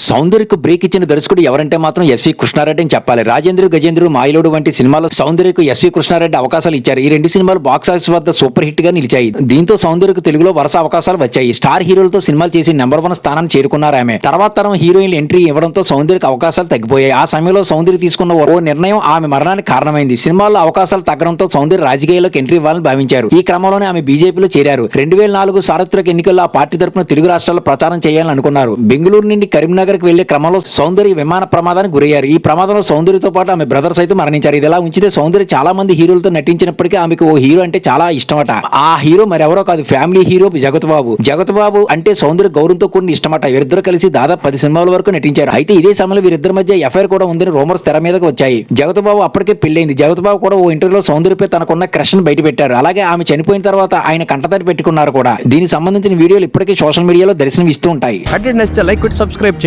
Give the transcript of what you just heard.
సౌందర్యకు break ఇచ్చిన దర్శకుడు ఎవరంటే మాత్రం ఎస్వి కృష్ణారెడ్డి అని చెప్పాలి. రాజేంద్ర గజేంద్ర మాయలోడు వంటి సినిమాలో సౌందర్యకు ఎస్వి కృష్ణారెడ్డి అవకాశాలు ఇచ్చారు. ఈ రెండు సినిమాలు బాక్స్ ఆఫీస్ వద్ద సూపర్ హిట్గా నిలిచాయి. దీంతో సౌందర్యకు తెలుగులో వరుస అవకాశాలు వచ్చాయి. స్టార్ హీరోలతో సినిమాలు చేసి నెంబర్ వన్ స్థానాన్ని చేరుకున్నారు ఆమె. తర్వాత తరం హీరోయిన్లు ఎంట్రీ ఇవ్వడంతో సౌందర్యకు అవకాశాలు తగ్గిపోయాయి. ఆ సమయంలో సౌందర్య తీసుకున్న ఓ నిర్ణయం ఆమె మరణానికి కారణమైంది. సినిమాల్లో అవకాశాలు తగ్గడంతో సౌందర్య రాజకీయాల్లోకి ఎంట్రీ ఇవ్వాలని భావించారు. ఈ క్రమంలోనే ఆమె బీజేపీలో చేరారు. రెండు వేల నాలుగు సార్వత్రిక ఎన్నికల్లో ఆ పార్టీ తరపున తెలుగు రాష్ట్రాల్లో ప్రచారం చేయాలని అనుకున్నారు. బెంగళూరు నుండి కరీంనగర్ కి వెళ్ళే క్రమంలో సౌందర్య విమాన ప్రమాదానికి గురయ్యారు. ఈ ప్రమాదంలో సౌందర్యతో పాటు ఆమె బ్రదర్ సైతం మరణించారు. ఇది ఎలా ఉంచితే సౌందర్య చాలా మంది హీరోలతో నటించినప్పటికీ ఆమెకు ఓ హీరో అంటే చాలా ఇష్టమట. ఆ హీరో మరెవరో కాదు ఫ్యామిలీ హీరో జగత్ బాబు జగత్ బాబు అంటే సౌందర్య గౌరవంతో కూడిన ఇష్టమట. వీరిద్దరు కలిసి దాదాపు పది సినిమాల వరకు నటించారు. అయితే ఇదే సమయంలో వీరిద్దరి మధ్య ఎఫ్ఐఆర్ కూడా ఉందని రూమర్స్ తెర మీదకి వచ్చాయి. జగత్ బాబు అప్పటికే పెళ్ళైంది. జగత్ బాబు కూడా ఓ ఇంటర్వ్యూలో సౌందర్యపై తనకున్న క్రష్ బయట పెట్టారు. అలాగే ఆమె చనిపోయిన తర్వాత ఆయన కంటతడి పెట్టుకున్నారు కూడా. దీనికి సంబంధించిన వీడియోలు ఇప్పటికే సోషల్ మీడియాలో దర్శనం ఇస్తూ ఉంటాయి లైక్ సబ్స్క్రైబ్